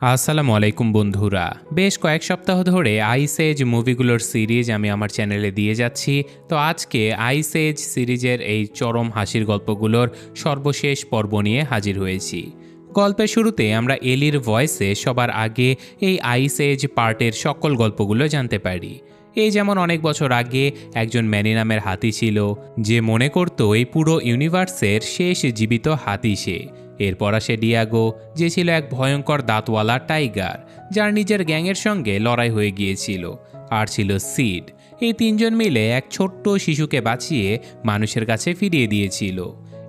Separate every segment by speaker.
Speaker 1: আসসালামু আলাইকুম বন্ধুরা। বেশ কয়েক সপ্তাহ ধরে আইস এজ মুভিগুলোর সিরিজ আমি আমার চ্যানেলে দিয়ে যাচ্ছি। তো আজকে আইস এজ সিরিজের এই চরম হাসির গল্পগুলোর সর্বশেষ পর্ব নিয়ে হাজির হয়েছি। গল্পের শুরুতে আমরা এলির ভয়েসে সবার আগে এই আইস এজ পার্টের সকল গল্পগুলো জানতে পারি। এই যেমন অনেক বছর আগে একজন ম্যানি নামের হাতি ছিল, যে মনে করত এই পুরো ইউনিভার্সের শেষ জীবিত হাতি সে। এরপর আসে ডিয়াগো, যে ছিল এক ভয়ঙ্কর দাঁতওয়ালা টাইগার, যার নিজের গ্যাংয়ের সঙ্গে লড়াই হয়ে গিয়েছিল, আর ছিল সিড। এই তিনজন মিলে এক ছোট্ট শিশুকে বাঁচিয়ে মানুষের কাছে ফিরিয়ে দিয়েছিল।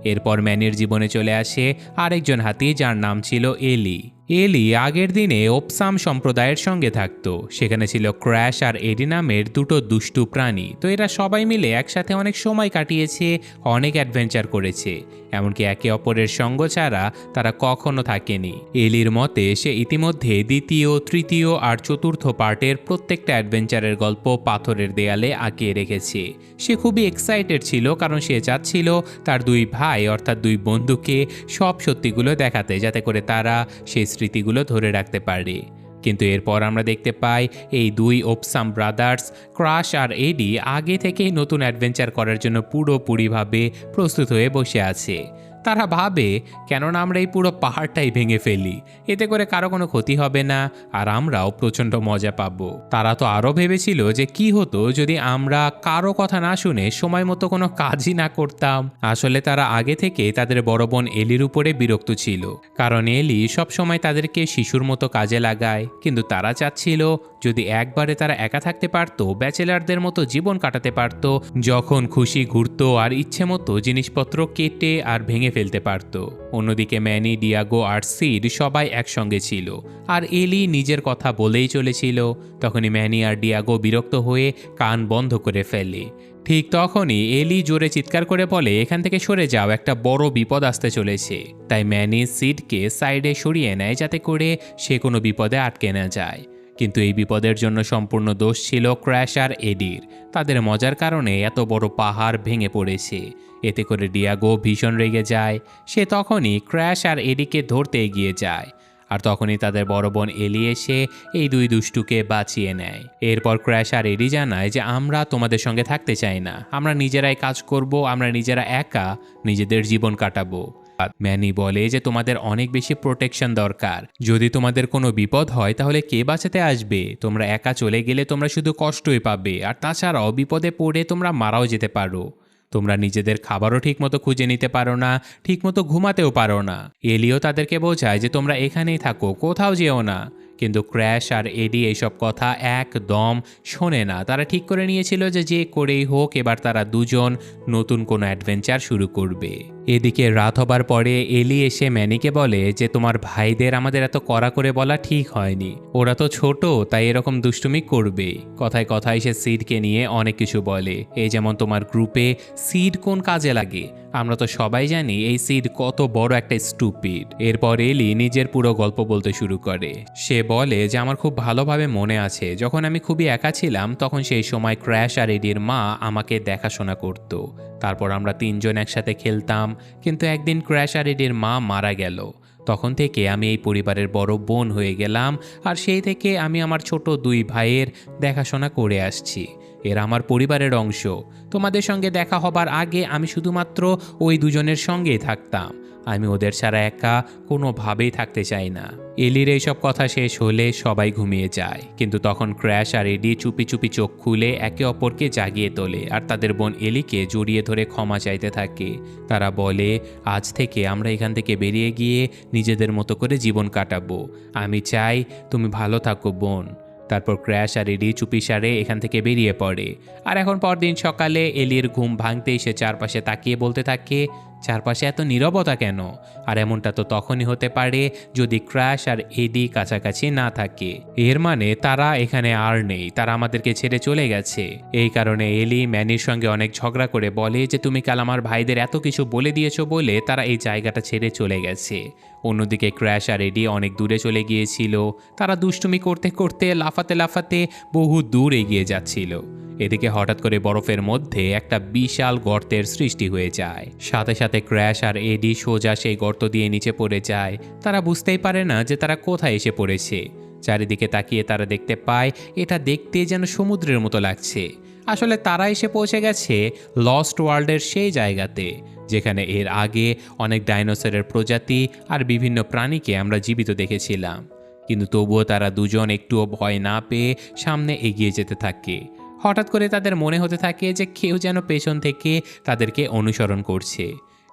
Speaker 1: এরপর ম্যানের জীবনে চলে আসে আরেকজন হাতি যার নাম ছিল এলি। এলি আগের দিনে ওপসাম সম্প্রদায়ের সঙ্গে থাকতো। সেখানে ছিল ক্র্যাশ আর এডি নামের দুটো দুষ্টু প্রাণী। তো এরা সবাই মিলে একসাথে অনেক সময় কাটিয়েছে, অনেক অ্যাডভেঞ্চার করেছে। এমনকি একে অপরের সঙ্গ ছাড়া তারা কখনো থাকেনি। এলির মতে সে ইতিমধ্যে দ্বিতীয়, তৃতীয় আর চতুর্থ পার্টের প্রত্যেকটা অ্যাডভেঞ্চারের গল্প পাথরের দেয়ালে আঁকিয়ে রেখেছে। সে খুবই এক্সাইটেড ছিল কারণ সে চাচ্ছিল তার দুই ভাই অর্থাৎ দুই বন্ধুকে সব সত্যিগুলো দেখাতে, যাতে করে তারা সেই স্মৃতিগুলো ধরে রাখতে পারে। কিন্তু এরপর আমরা দেখতে পাই, এই দুই ওপসাম ব্রাদার্স ক্রাশ আর এডি আগে থেকেই নতুন অ্যাডভেঞ্চার করার জন্য পুরোপুরিভাবে প্রস্তুত হয়ে বসে আছে। তারা ভাবে, কেননা আমরা এই পুরো পাহাড়টাই ভেঙে ফেলি। এতে করে কারও কোনো ক্ষতি হবে না, আর আমরাও প্রচণ্ড মজা পাব। তারা তো আরও ভেবেছিল যে কি হতো যদি আমরা কারও কথা না শুনে সময় মতো কোনো কাজই না করতাম। আসলে তারা আগে থেকে তাদের বড় বোন এলির উপরে বিরক্ত ছিল। কারণ এলি সব সময় তাদেরকে শিশুর মতো কাজে লাগায়, কিন্তু তারা চাচ্ছিল যদি একবারে তারা একা থাকতে পারতো, ব্যাচেলারদের মতো জীবন কাটাতে পারতো, যখন খুশি ঘুরত আর ইচ্ছে মতো জিনিসপত্র কেটে আর ভেঙে ফেলতে পারত। অন্যদিকে ম্যানি, ডিয়াগো আর সিড সবাই একসঙ্গে ছিল। আর এলি নিজের কথা বলেই চলেছিল। তখনই ম্যানি আর ডিয়াগো বিরক্ত হয়ে কান বন্ধ করে ফেলে। ঠিক তখনই এলি জোরে চিৎকার করে বলে, এখান থেকে সরে যাও, একটা বড় বিপদ আসতে চলেছে। তাই ম্যানি সিডকে সাইডে সরিয়ে নেয় যাতে করে সে কোনো বিপদে আটকে না যায়। কিন্তু এই বিপদের জন্য সম্পূর্ণ দোষ ছিল ক্র্যাশ আর এডির। তাদের মজার কারণে এত বড় পাহাড় ভেঙে পড়েছে। এতে করে ডিয়াগো ভীষণ রেগে যায়। সে তখনই ক্র্যাশ আর এডিকে ধরতে এগিয়ে যায়। আর তখনই তাদের বড় বোন এলি এসে এই দুই দুষ্টুকে বাঁচিয়ে নেয়। এরপর ক্র্যাশ আর এডি জানায় যে, আমরা তোমাদের সঙ্গে থাকতে চাই না। আমরা নিজেরাই কাজ করব, আমরা নিজেরা একা নিজেদের জীবন কাটাবো। ম্যানি বলে যে তোমাদের অনেক বেশি প্রোটেকশন দরকার। যদি তোমাদের কোনো বিপদ হয়, তাহলে কে বাঁচাতে আসবে? তোমরা একা চলে গেলে তোমরা শুধু কষ্টই পাবে। আর তাছাড়াও বিপদে পড়ে তোমরা মারাও যেতে পারো। তোমরা নিজেদের খাবারও ঠিকমতো খুঁজে নিতে পারো না, ঠিকমতো ঘুমাতেও পারো না। এলিও তাদেরকে বোঝায় যে তোমরা এখানেই থাকো, কোথাও যেও না। কিন্তু ক্র্যাশ আর এডি এইসব কথা একদম শোনে না। তারা ঠিক করে নিয়েছিল যে যে করেই হোক, এবার তারা দুজন নতুন কোনো অ্যাডভেঞ্চার শুরু করবে। এদিকে রাত হবার পরে এলি এসে ম্যানিকে বলে যে, তোমার ভাইদের আমাদের এত কড়া করে বলা ঠিক হয়নি। ওরা তো ছোট, তাই এরকম দুষ্টুমি করবে। কথায় কথায় সে সিডকে নিয়ে অনেক কিছু বলে। এই যেমন তোমার গ্রুপে সিড কোন কাজে লাগে? আমরা তো সবাই জানি এই সিড কত বড় একটা স্টুপিড। এরপর এলি নিজের পুরো গল্প বলতে শুরু করে। সে বলে যে আমার খুব ভালোভাবে মনে আছে। যখন আমি খুবই একা ছিলাম, তখন সেই সময় ক্র্যাশ আর এডির মা আমাকে দেখাশোনা করতো। তারপর আমরা তিনজন একসাথে খেলতাম, কিন্তু একদিন ক্র্যাশ আর এডির মা মারা গেল। তখন থেকে আমি এই পরিবারের বড় বোন হয়ে গেলাম আর সেই থেকে আমি আমার ছোট দুই ভাইয়ের দেখাশোনা করে আসছি। এরা আমার পরিবারের অংশ। তোমাদের সঙ্গে দেখা হবার আগে আমি শুধুমাত্র ওই দুজনের সঙ্গেই থাকতাম। আমি ওদের ছাড়া একা কোনোভাবেই থাকতে চাই না। এলির এইসব কথা শেষ হলে সবাই ঘুমিয়ে যায়। কিন্তু তখন ক্র্যাশ আর এডি চুপি চুপি চোখ খুলে একে অপরকে জাগিয়ে তোলে আর তাদের বোন এলিকে জড়িয়ে ধরে ক্ষমা চাইতে থাকে। তারা বলে, আজ থেকে আমরা এখান থেকে বেরিয়ে গিয়ে নিজেদের মতো করে জীবন কাটাবো। আমি চাই তুমি ভালো থাকো, বোন। তারপর ক্র্যাশ আর এডি চুপিসারে এখান থেকে বেরিয়ে পড়ে। আর এখন পরদিন সকালে এলির ঘুম ভাঙতেই সে চারপাশে তাকিয়ে বলতে থাকে চারপাশে এত নীরবতা কেন? আর এমনটা তো তখনই হতে পারে যদি ক্র্যাশ আর এডি কাছাকাছি না থাকে। এর মানে তারা এখানে আর নেই, তারা আমাদেরকে ছেড়ে চলে গেছে। এই কারণে এলি ম্যানির সঙ্গে অনেক ঝগড়া করে বলে যে, তুমি কাল আমার ভাইদের এত কিছু বলে দিয়েছ বলে তারা এই জায়গাটা ছেড়ে চলে গেছে। অন্যদিকে ক্র্যাশ আর এডি অনেক দূরে চলে গিয়েছিল। তারা দুষ্টুমি করতে করতে, লাফাতে লাফাতে বহু দূর এগিয়ে যাচ্ছিল। এদিকে হঠাৎ করে বরফের মধ্যে একটা বিশাল গর্তের সৃষ্টি হয়ে যায়। সাথে সাথে ক্র্যাশ আর এডি সোজা সেই গর্ত দিয়ে নিচে পড়ে যায়। তারা বুঝতেই পারে না যে তারা কোথায় এসে পড়েছে। চারিদিকে তাকিয়ে তারা দেখতে পায়, এটা দেখতে যেন সমুদ্রের মতো লাগছে। আসলে তারা এসে পৌঁছে গেছে লস্ট ওয়ার্ল্ডের সেই জায়গাতে, যেখানে এর আগে অনেক ডাইনোসরের প্রজাতি আর বিভিন্ন প্রাণীকে আমরা জীবিত দেখেছিলাম। কিন্তু তবুও তারা দুজন একটুও ভয় না পেয়ে সামনে এগিয়ে যেতে থাকে। হঠাৎ করে তাদের মনে হতে থাকে যে কেউ যেন পেছন থেকে তাদেরকে অনুসরণ করছে।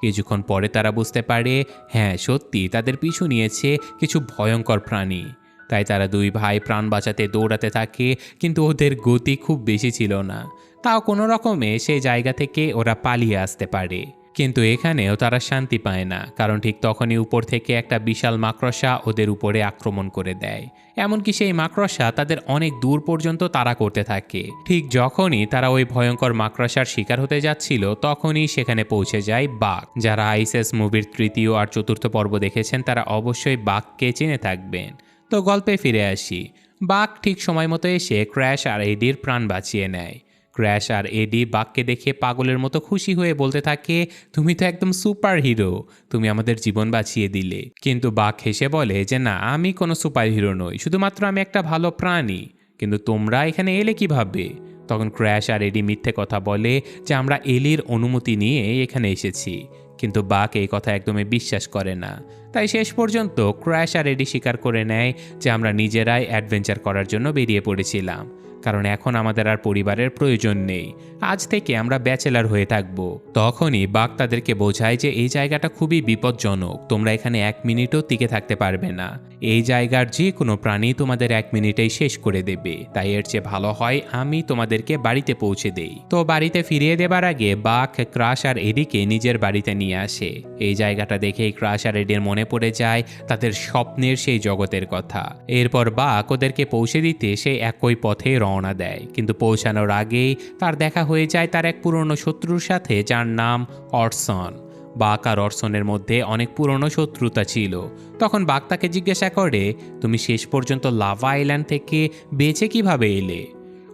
Speaker 1: কিছুক্ষণ পরে তারা বুঝতে পারে হ্যাঁ সত্যি, তাদের পিছু নিয়েছে কিছু ভয়ঙ্কর প্রাণী। তাই তারা দুই ভাই প্রাণ বাঁচাতে দৌড়াতে থাকে, কিন্তু ওদের গতি খুব বেশি ছিল না। তাও কোনো রকমে সেই জায়গা থেকে ওরা পালিয়ে আসতে পারে। কিন্তু এখানেও তারা শান্তি পায় না, কারণ ঠিক তখনই উপর থেকে একটা বিশাল মাকড়সা ওদের উপরে আক্রমণ করে দেয়। এমনকি সেই মাকড়সা তাদের অনেক দূর পর্যন্ত তারা করতে থাকে। ঠিক যখনই তারা ওই ভয়ঙ্কর মাকড়সার শিকার হতে যাচ্ছিল, তখনই সেখানে পৌঁছে যায় বাঘ। যারা আইসেস মুভির তৃতীয় আর চতুর্থ পর্ব দেখেছেন, তারা অবশ্যই বাঘকে চিনে থাকবেন। তো গল্পে ফিরে আসি। বাঘ ঠিক সময় মতো এসে ক্র্যাশ আর এডির প্রাণ বাঁচিয়ে নেয়। ক্র্যাশ আর এডি বাঘকে দেখে পাগলের মতো খুশি হয়ে বলতে থাকে, তুমি তো একদম সুপার হিরো তুমি আমাদের জীবন বাঁচিয়ে দিলে। কিন্তু বাঘ হেসে বলে যে, না, আমি কোনো সুপার হিরো নই, শুধুমাত্র আমি একটা ভালো প্রাণী। কিন্তু তোমরা এখানে এলে কীভাবে? তখন ক্র্যাশ আর এডি মিথ্যে কথা বলে যে, আমরা এলির অনুমতি নিয়ে এখানে এসেছি। কিন্তু বাঘ এই কথা একদমই বিশ্বাস করে না। তাই শেষ পর্যন্ত ক্র্যাশ আর এডি স্বীকার করে নেয় যে, আমরা নিজেরাই অ্যাডভেঞ্চার করার জন্য বেরিয়ে পড়েছিলাম। কারণ এখন আমাদের আর পরিবারের প্রয়োজন নেই। আজ থেকে আমরা ব্যাচেলার হয়ে থাকব। তখনই বাঘ তাদেরকে বোঝায় যে এই জায়গাটা খুবই বিপজ্জনক। তোমরা এখানে এক মিনিটও টিকে থাকতে পারবে না। এই জায়গার যে কোনো প্রাণী তোমাদের এক মিনিটেই শেষ করে দেবে। তাই এর চেয়ে ভালো হয় আমি তোমাদেরকে বাড়িতে পৌঁছে দেই। তো বাড়িতে ফিরিয়ে দেবার আগে বাঘ ক্রাশ আর এডিকে নিজের বাড়িতে নিয়ে আসে। এই জায়গাটা দেখেই ক্রাশ আর এডির মনে পড়ে যায় তাদের স্বপ্নের সেই জগতের কথা। এরপর বাঘ ওদেরকে পৌঁছে দিতে সে একই পথে রওনা দেয়, কিন্তু পৌঁছানোর আগেই তার দেখা হয়ে যায় তার এক পুরনো শত্রুর সাথে, যার নাম অর্সন। বাঘ আর অর্সনের মধ্যে অনেক পুরনো শত্রুতা ছিল। তখন বাঘ তাকে জিজ্ঞাসা করে, তুমি শেষ পর্যন্ত লাভা আইল্যান্ড থেকে বেঁচে কীভাবে এলে?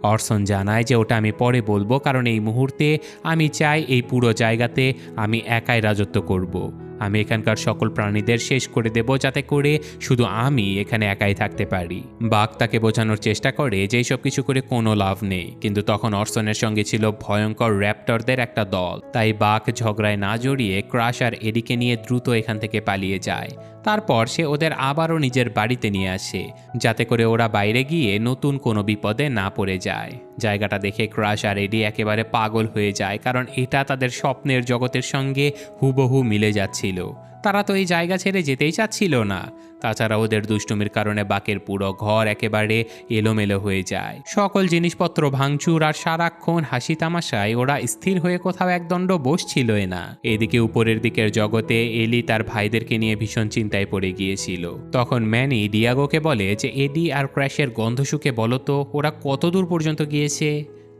Speaker 1: অর্সন জানায় যে, ওটা আমি পরে বলব, কারণ এই মুহূর্তে আমি চাই এই পুরো জায়গাতে আমি একাই রাজত্ব করব। আমি এখানকার সকল প্রাণীদের শেষ করে দেব যাতে করে শুধু আমি এখানে একাই থাকতে পারি। বাঘ তাকে বোঝানোর চেষ্টা করে যে সব কিছু করে কোনো লাভ নেই। কিন্তু তখন অর্সনের সঙ্গে ছিল ভয়ঙ্কর র্যাপ্টরদের একটা দল। তাই বাঘ ঝগড়ায় না জড়িয়ে ক্রাশ আর এডিকে নিয়ে দ্রুত এখান থেকে পালিয়ে যায়। তারপর সে ওদের আবারও নিজের বাড়িতে নিয়ে আসে, যাতে করে ওরা বাইরে গিয়ে নতুন কোনো বিপদে না পড়ে যায়। জায়গাটা দেখে ক্রাশ আর এডি একেবারে পাগল হয়ে যায়, কারণ এটা তাদের স্বপ্নের জগতের সঙ্গে হুবহু মিলে যাচ্ছিল। তারা তো এই জায়গা ছেড়ে যেতেই চাচ্ছিল না। তাছাড়া ওদের দুষ্টুমির কারণে বাকের পুরো ঘর একেবারে এলোমেলো হয়ে যায়। সকল জিনিসপত্র ভাঙচুর আর সারাক্ষণ হাসি তামাশায় ওরা স্থির হয়ে কোথাও একদণ্ড বসছিলই না। এদিকে উপরের দিকের জগতে এলি তার ভাইদেরকে নিয়ে ভীষণ চিন্তায় পড়ে গিয়েছিল। তখন ম্যানি ডিয়াগোকে বলে যে, এডি আর ক্র্যাশের গন্ধ শুকে বলো তো, ওরা কত দূর পর্যন্ত গিয়েছে?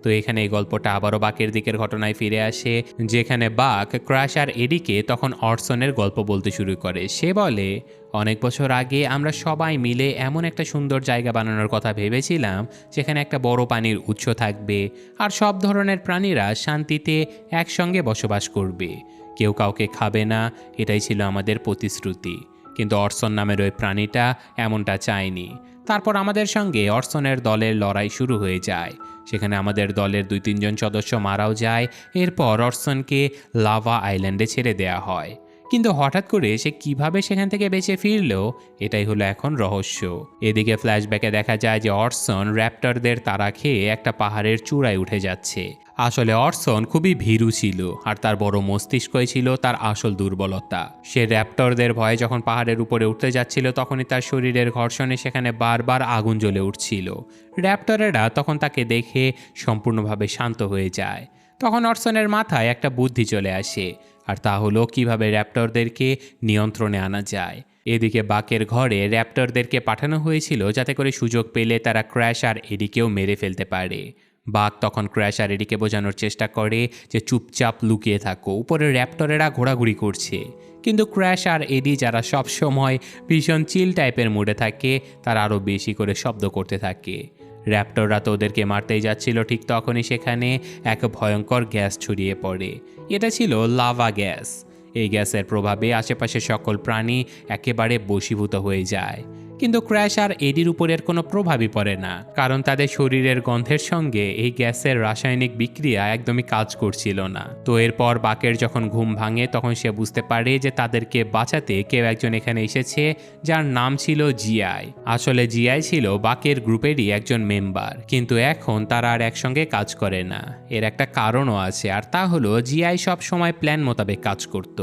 Speaker 1: তো এখানে এই গল্পটা আবারও বাকের দিকের ঘটনায় ফিরে আসে, যেখানে বাক ক্রাশ আর এডিকে তখন অর্সনের গল্প বলতে শুরু করে। সে বলে, অনেক বছর আগে আমরা সবাই মিলে এমন একটা সুন্দর জায়গা বানানোর কথা ভেবেছিলাম, যেখানে একটা বড় পানির উৎস থাকবে আর সব ধরনের প্রাণীরা শান্তিতে একসঙ্গে বসবাস করবে। কেউ কাউকে খাবে না, এটাই ছিল আমাদের প্রতিশ্রুতি। কিন্তু অর্সন নামের ওই প্রাণীটা এমনটা চায়নি। তারপর আমাদের সঙ্গে অর্সনের দলের লড়াই শুরু হয়ে যায়। সেখানে আমাদের দলের দুই তিনজন সদস্য মারাও যায়। এরপর অর্সনকে লাভা আইল্যান্ডে ছেড়ে দেয়া হয়। কিন্তু হঠাৎ করে সে কীভাবে সেখান থেকে বেঁচে ফিরল, এটাই হলো এখন রহস্য। এদিকে ফ্ল্যাশব্যাকে দেখা যায় যে অর্সন র্যাপ্টারদের তারা খেয়ে একটা পাহাড়ের চূড়ায় উঠে যাচ্ছে। আসলে অর্সন খুবই ভীরু ছিল, আর তার বড় মস্তিষ্কই ছিল তার আসল দুর্বলতা। সে র্যাপ্টরদের ভয়ে যখন পাহাড়ের উপরে উঠতে যাচ্ছিল, তখনই তার শরীরের ঘর্ষণে সেখানে বারবার আগুন জ্বলে উঠছিল। র্যাপ্টরেরা তখন তাকে দেখে সম্পূর্ণভাবে শান্ত হয়ে যায়। তখন অর্সনের মাথায় একটা বুদ্ধি চলে আসে। আর তা হলো কীভাবে র্যাপ্টরদেরকে নিয়ন্ত্রণে আনা যায়। এদিকে বাকের ঘরে র্যাপ্টরদেরকে পাঠানো হয়েছিল যাতে করে সুযোগ পেলে তারা ক্র্যাশ আর এডিকেও মেরে ফেলতে পারে। বাঘ তখন ক্র্যাশ আর এডিকে বোঝানোর চেষ্টা করে যে চুপচাপ লুকিয়ে থাকো উপরে র্যাপ্টরেরা ঘোরাঘুরি করছে। কিন্তু ক্র্যাশ আর এডি যারা সব সময় ভীষণ চিল টাইপের মুডে থাকে, তারা আরও বেশি করে শব্দ করতে থাকে। র্যাপ্টররা তো ওদেরকে মারতেই যাচ্ছিল ঠিক তখনই সেখানে এক ভয়ঙ্কর গ্যাস ছড়িয়ে পড়ে। এটা ছিল লাভা গ্যাস। এই গ্যাসের প্রভাবে আশেপাশে সকল প্রাণী একেবারে বশীভূত হয়ে যায়। কিন্তু ক্র্যাশ আর এডির উপরের কোনো প্রভাবই পড়ে না, কারণ তাদের শরীরের গন্ধের সঙ্গে এই গ্যাসের রাসায়নিক বিক্রিয়া একদমই কাজ করছিল না। তো এরপর বাকের যখন ঘুম ভাঙে, তখন সে বুঝতে পারে যে তাদেরকে বাঁচাতে কেউ একজন এখানে এসেছে, যার নাম ছিল জিআই। আসলে জিআই ছিল বাকের গ্রুপেরই একজন মেম্বার, কিন্তু এখন তারা আর একসঙ্গে কাজ করে না। এর একটা কারণও আছে, আর তা হলো জিআই সব সময় প্ল্যান মোতাবেক কাজ করত,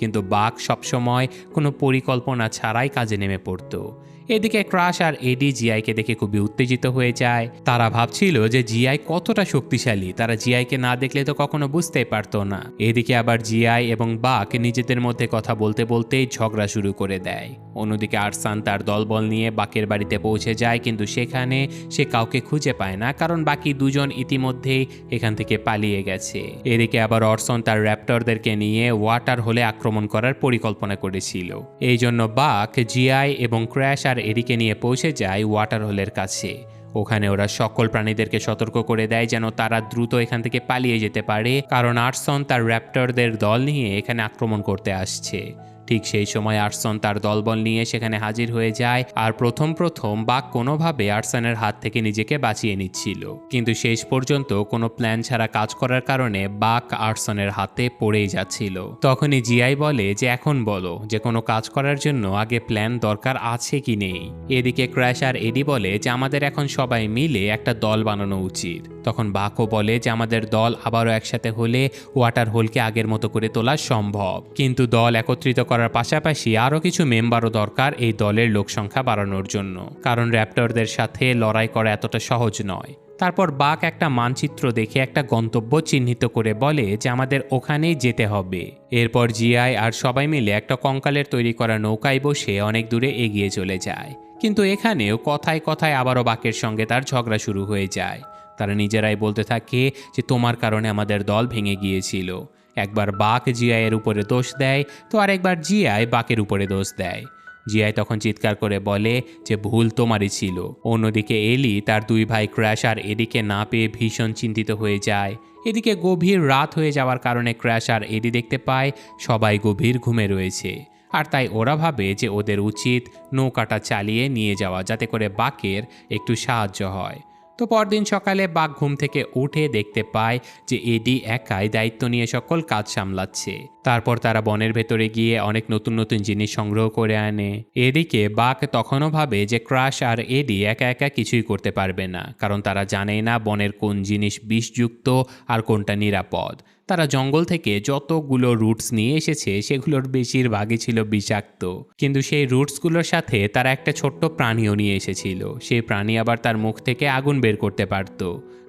Speaker 1: কিন্তু বাঘ সবসময় কোনো পরিকল্পনা ছাড়াই কাজে নেমে পড়তো। এদিকে ক্রাশ আর এডি জিআইকে দেখে খুবই উত্তেজিত হয়ে যায়। তারা ভাবছিল যে জিআই কতটা শক্তিশালী, তারা জিআইকে না দেখলে তো কখনো বুঝতেই পারতো না। এদিকে আবার জিআই এবং বাক নিজেদের মধ্যে কথা বলতে বলতেই ঝগড়া শুরু করে দেয়। অন্যদিকে আরসান তার দলবল নিয়ে বাকের বাড়িতে পৌঁছে যায়, কিন্তু সেখানে সে কাউকে খুঁজে পায় না, কারণ বাকি দুজন ইতিমধ্যেই এখান থেকে পালিয়ে গেছে। এদিকে আবার অর্সন তার র্যাপ্টরদেরকে নিয়ে ওয়াটার হলে আক্রমণ করার পরিকল্পনা করেছিল। এই জন্য বাক, জিআই এবং ক্র্যাশ আর এরিকে নিয়ে পৌঁছে যায় ওয়াটার হোলের কাছে। ওখানে ওরা সকল প্রাণীদেরকে সতর্ক করে দেয় যেন তারা দ্রুত এখান থেকে পালিয়ে যেতে পারে, কারণ আর্সন তার র্যাপ্টরদের দল নিয়ে এখানে আক্রমণ করতে আসছে। ঠিক সেই সময় আর্সন তার দলবল নিয়ে সেখানে হাজির হয়ে যায় আর প্রথম প্রথম বাঘ কোনোভাবে আর্সনের হাত থেকে নিজেকে বাঁচিয়ে নিচ্ছিল। কিন্তু শেষ পর্যন্ত কোনো প্ল্যান ছাড়া কাজ করার কারণে বাক আর্সনের হাতে পড়েই যাচ্ছিল। তখনই জিআই বলে যে, এখন বলো যে, কোনো কাজ করার জন্য আগে প্ল্যান দরকার আছে কি নেই? এদিকে ক্র্যাশ আর এডি বলে যে, আমাদের এখন সবাই মিলে একটা দল বানানো উচিত। তখন বাকও বলে যে, আমাদের দল আবারও একসাথে হলে ওয়াটার হোলকে আগের মতো করে তোলা সম্ভব। কিন্তু দল একত্রিত করার পাশাপাশি আরও কিছু মেম্বারও দরকার এই দলের লোকসংখ্যা বাড়ানোর জন্য। কারণ র্যাপ্টরদের সাথে লড়াই করা এতটা সহজ নয়। তারপর বাক একটা মানচিত্র দেখে একটা গন্তব্য চিহ্নিত করে বলে যে আমাদের ওখানেই যেতে হবে। এরপর জিআই আর সবাই মিলে একটা কঙ্কালের তৈরি করা নৌকায় বসে অনেক দূরে এগিয়ে চলে যায়। কিন্তু এখানেও কথায় কথায় আবারও বাকের সঙ্গে তার ঝগড়া শুরু হয়ে যায়। তারা নিজেরাই বলতে থাকে যে তোমার কারণে আমাদের দল ভেঙে গিয়েছিল। একবার বাক জিয়াইয়ের উপরে দোষ দেয়, তো আরেকবার জিয়াই বাকের উপরে দোষ দেয়। জিয়াই তখন চিৎকার করে বলে যে ভুল তোমারই ছিল। অন্যদিকে এলি তার দুই ভাই ক্র্যাশ আর এডিকে না পেয়ে ভীষণ চিন্তিত হয়ে যায়। এদিকে গভীর রাত হয়ে যাওয়ার কারণে ক্র্যাশ আর এডি দেখতে পায় সবাই গভীর ঘুমে রয়েছে। আর তাই ওরা ভাবে যে ওদের উচিত নৌকাটা চালিয়ে নিয়ে যাওয়া যাতে করে বাকের একটু সাহায্য হয়। তো পরদিন সকালে বাঘ ঘুম থেকে উঠে দেখতে পায় যে এডি একাই দায়িত্ব নিয়ে সকল কাজ সামলাচ্ছে। তারপর তারা বনের ভেতরে গিয়ে অনেক নতুন নতুন জিনিস সংগ্রহ করে আনে। এদিকে বাঘ তখনও ভাবে যে ক্রাশ আর এডি একা একা কিছুই করতে পারবে না, কারণ তারা জানেই না বনের কোন জিনিস বিষযুক্ত আর কোনটা নিরাপদ। তারা জঙ্গল থেকে যতগুলো রুটস নিয়ে এসেছে, সেগুলোর বেশিরভাগই ছিল বিষাক্ত। কিন্তু সেই রুটসগুলোর সাথে তারা একটা ছোট্ট প্রাণীও নিয়ে এসেছিল। সেই প্রাণী আবার তার মুখ থেকে আগুন বের করতে পারত।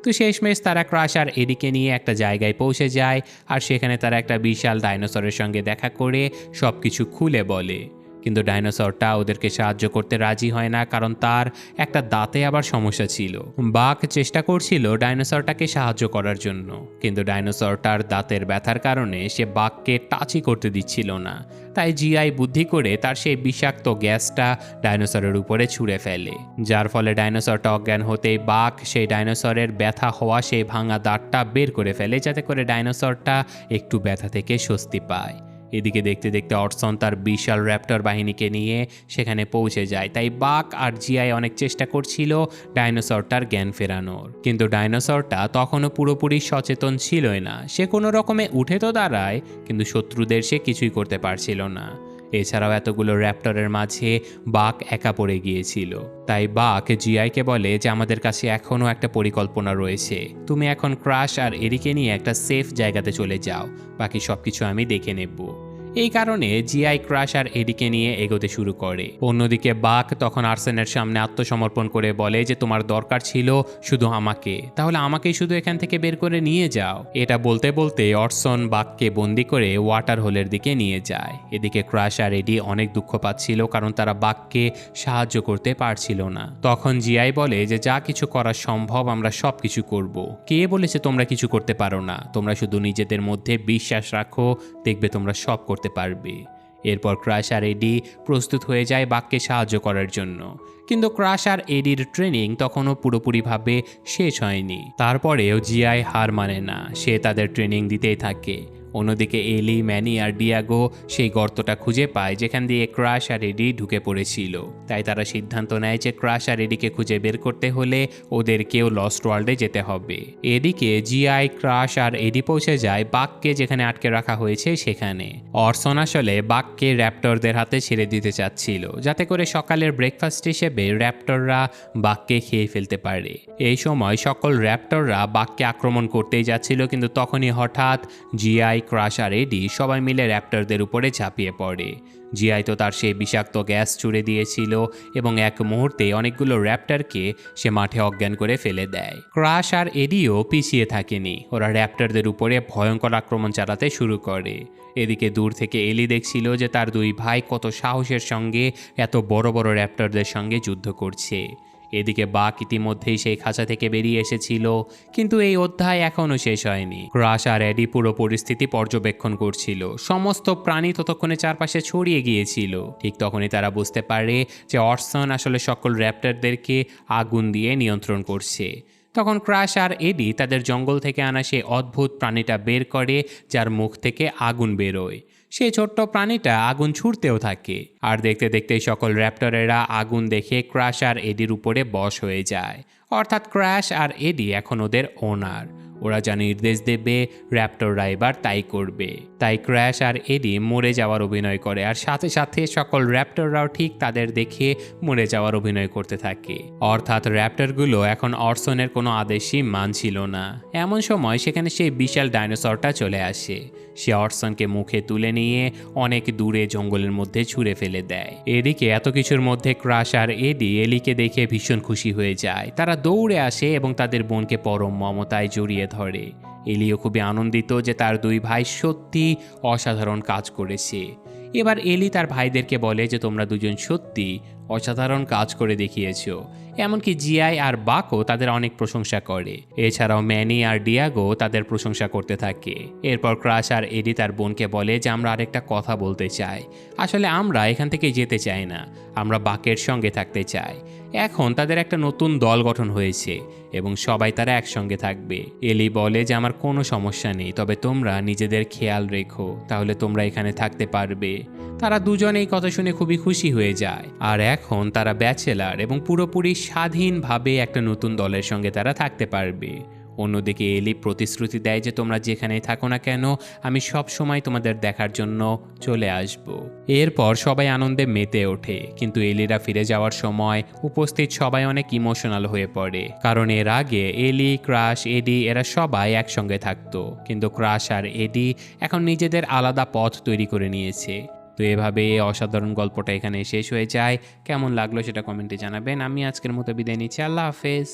Speaker 1: তো শেষমেশ তারা ক্রাশ আর এদিকে নিয়ে একটা জায়গায় পৌঁছে যায়, আর সেখানে তারা একটা বিশাল ডাইনোসরের সঙ্গে দেখা করে সব কিছু খুলে বলে। কিন্তু ডাইনোসরটা ওদেরকে সাহায্য করতে রাজি হয় না কারণ তার একটা দাঁতে আবার সমস্যা ছিল। বাঘ চেষ্টা করছিল ডাইনোসরটাকে সাহায্য করার জন্য, কিন্তু ডাইনোসরটার দাঁতের ব্যথার কারণে সে বাঘকে টাচই করতে দিচ্ছিল না। তাই জিআই বুদ্ধি করে তার সেই বিষাক্ত গ্যাসটা ডাইনোসরের উপরে ছুঁড়ে ফেলে, যার ফলে ডাইনোসরটা অজ্ঞান হতে বাঘ সেই ডাইনোসরের ব্যথা হওয়া সেই ভাঙা দাঁতটা বের করে ফেলে, যাতে করে ডাইনোসরটা একটু ব্যথা থেকে স্বস্তি পায়। এদিকে দেখতে দেখতে অর্সন তার বিশাল র্যাপ্টর বাহিনীকে নিয়ে সেখানে পৌঁছে যায়। তাই বাক আর জিয়াই অনেক চেষ্টা করছিল ডাইনোসরটার জ্ঞান ফেরানোর। কিন্তু ডাইনোসরটা তখনও পুরোপুরি সচেতন ছিলই না। সে কোনো রকমে উঠে তো দাঁড়ায়, কিন্তু শত্রুদের সে কিছুই করতে পারছিল না। এছাড়াও এতগুলো র্যাপ্টরের মাঝে বাঘ একা পড়ে গিয়েছিল। তাই বাঘ জিআইকে বলে যে, আমাদের কাছে এখনও একটা পরিকল্পনা রয়েছে। তুমি এখন ক্রাশ আর এরিকে নিয়ে একটা সেফ জায়গাতে চলে যাও। বাকি সব কিছু আমি দেখে নেব। এই কারণে জিআই ক্রাশ আর এডিকে নিয়ে এগোতে শুরু করে। অন্যদিকে বাক তখন আর্সেনের সামনে আত্মসমর্পণ করে বলে যে, তোমার দরকার ছিল শুধু আমাকে। তাহলে আমাকেই শুধু এখান থেকে বের করে নিয়ে যাও। এটা বলতে বলতে অর্সন বাককে বন্দি করে ওয়াটার হোলের দিকে নিয়ে যায়। এদিকে ক্রাশ আর এডি অনেক দুঃখ পাচ্ছিল, কারণ তারা বাককে সাহায্য করতে পারছিল না। তখন জিআই বলে যে, যা কিছু করা সম্ভব, আমরা সব কিছু করব। কে বলেছে তোমরা কিছু করতে পারো না? তোমরা শুধু নিজেদের মধ্যে বিশ্বাস রাখো, দেখবে তোমরা সব করতে পারবে। এরপর ক্রাশ আর এডি প্রস্তুত হয়ে যায় বাককে সাহায্য করার জন্য। কিন্তু ক্রাশ আর এডির ট্রেনিং তখনও পুরোপুরিভাবে শেষ হয়নি। তারপরেও জিআই হার মানে না, সে তাদের ট্রেনিং দিতেই থাকে। অন্যদিকে এলি, ম্যানি আর ডিয়াগো সেই গর্তটা খুঁজে পায়, যেখান দিয়ে ক্রাশ আর এডি ঢুকে পড়েছিল। তাই তারা সিদ্ধান্ত নেয় যে ক্রাশ আর এডিকে খুঁজে বের করতে হলে ওদেরকেও লস্ট ওয়ার্ল্ডে যেতে হবে। এদিকে জিআই, ক্রাশ আর এডি পৌঁছে যায় বাঘকে যেখানে আটকে রাখা হয়েছে সেখানে। অর্সন আসলে বাঘকে র্যাপ্টরদের হাতে ছেড়ে দিতে চাচ্ছিল, যাতে করে সকালের ব্রেকফাস্ট হিসেবে র্যাপ্টররা বাঘকে খেয়ে ফেলতে পারে। এই সময় সকল র্যাপ্টররা বাঘকে আক্রমণ করতেই যাচ্ছিল, কিন্তু তখনই হঠাৎ জিআই ক্রাশ আর এডি সবাই মিলে র্যাপ্টারদের উপরে ঝাঁপিয়ে পড়ে। জিআই তো তার সেই বিষাক্ত গ্যাস ছুড়ে দিয়েছিল এবং এক মুহূর্তে অনেকগুলো র্যাপ্টরকে সে মাঠে অজ্ঞান করে ফেলে দেয়। ক্রাশ আর এডিও পিছিয়ে থাকেনি। ওরা র্যাপ্টারদের উপরে ভয়ঙ্কর আক্রমণ চালাতে শুরু করে। এদিকে দূর থেকে এলি দেখছিল যে তার দুই ভাই কত সাহসের সঙ্গে এত বড় বড় র্যাপ্টারদের সঙ্গে যুদ্ধ করছে। এদিকে বাঘ ইতিমধ্যেই সেই খাঁচা থেকে বেরিয়ে এসেছিল, কিন্তু এই অধ্যায় এখনও শেষ হয়নি। ক্রাশ আর এডি পুরো পরিস্থিতি পর্যবেক্ষণ করছিল। সমস্ত প্রাণী ততক্ষণে চারপাশে ছড়িয়ে গিয়েছিল। ঠিক তখনই তারা বুঝতে পারে যে অর্সন আসলে সকল র্যাপ্টারদেরকে আগুন দিয়ে নিয়ন্ত্রণ করছে। তখন ক্রাশ আর এডি তাদের জঙ্গল থেকে আনা সেই অদ্ভুত প্রাণীটা বের করে, যার মুখ থেকে আগুন বেরোয়। সেই ছোট্ট প্রাণীটা আগুন ছুটতেও থাকে। আর দেখতে দেখতে সকল র্যাপ্টরেরা আগুন দেখে ক্র্যাশ আর এডির উপরে বশ হয়ে যায়। অর্থাৎ ক্র্যাশ আর এডি এখন ওদের ওনার ওরা যা নির্দেশ দেবে র্যাপ্টররা এবার তাই করবে। তাই ক্র্যাশ আর এডি মরে যাওয়ার অভিনয় করে আর সাথে সাথে সকল র্যাপ্টররাও ঠিক তাদের দেখে মরে যাওয়ার অভিনয় করতে থাকে। অর্থাৎ র্যাপ্টরগুলো এখন অর্সনের কোনো আদেশই মানছিল না। এমন সময় সেখানে সেই বিশাল ডাইনোসরটা চলে আসে। সে অর্সনকে মুখে তুলে নিয়ে অনেক দূরে জঙ্গলের মধ্যে ছুঁড়ে ফেলে দেয়। এদিকে এত কিছুর মধ্যে ক্রাশ আর এডি এলিকে দেখে ভীষণ খুশি হয়ে যায়। তারা দৌড়ে আসে এবং তাদের বোনকে পরম মমতায় জড়িয়ে ধরে এলিও খুবই আনন্দিত যে তার দুই ভাই সত্যি অসাধারণ কাজ করেছে। এবার এলি তার ভাইদেরকে বলে যে, তোমরা দুজন সত্যি অসাধারণ কাজ করে দেখিয়েছ। এমনকি জিআই আর বাকও তাদের অনেক প্রশংসা করে। এছাড়াও ম্যানি আর ডিয়াগো তাদের প্রশংসা করতে থাকে। এরপর ক্রাশ আর এডি তার বোনকে বলে যে, আমরা আরেকটা কথা বলতে চাই। আসলে আমরা এখান থেকে যেতে চাই না। আমরা বাকের সঙ্গে থাকতে চাই। এখন তাদের একটা নতুন দল গঠন হয়েছে এবং সবাই তারা একসঙ্গে থাকবে। এলি বলে যে, আমার কোনো সমস্যা নেই, তবে তোমরা নিজেদের খেয়াল রেখো, তাহলে তোমরা এখানে থাকতে পারবে। তারা দুজনে এই কথা শুনে খুবই খুশি হয়ে যায়। আর এখন তারা ব্যাচেলার এবং পুরোপুরি স্বাধীনভাবে একটা নতুন দলের সঙ্গে তারা থাকতে পারবে। অন্যদিকে এলি প্রতিশ্রুতি দেয় যে তোমরা যেখানেই থাকো না কেন, আমি সব সময় তোমাদের দেখার জন্য চলে আসব। এরপর সবাই আনন্দে মেতে ওঠে, কিন্তু এলিরা ফিরে যাওয়ার সময় উপস্থিত সবাই অনেক ইমোশনাল হয়ে পড়ে। কারণ এর আগে এলি, ক্রাশ, এডি, এরা সবাই একসঙ্গে থাকতো, কিন্তু ক্রাশ আর এডি এখন নিজেদের আলাদা পথ তৈরি করে নিয়েছে। তো এভাবে অসাধারণ গল্পটা এখানে শেষ হয়ে যায়। কেমন লাগল সেটা কমেন্টে জানাবেন। আমি আজকের মতো বিদায় নিচ্ছি। আল্লাহ হাফেজ।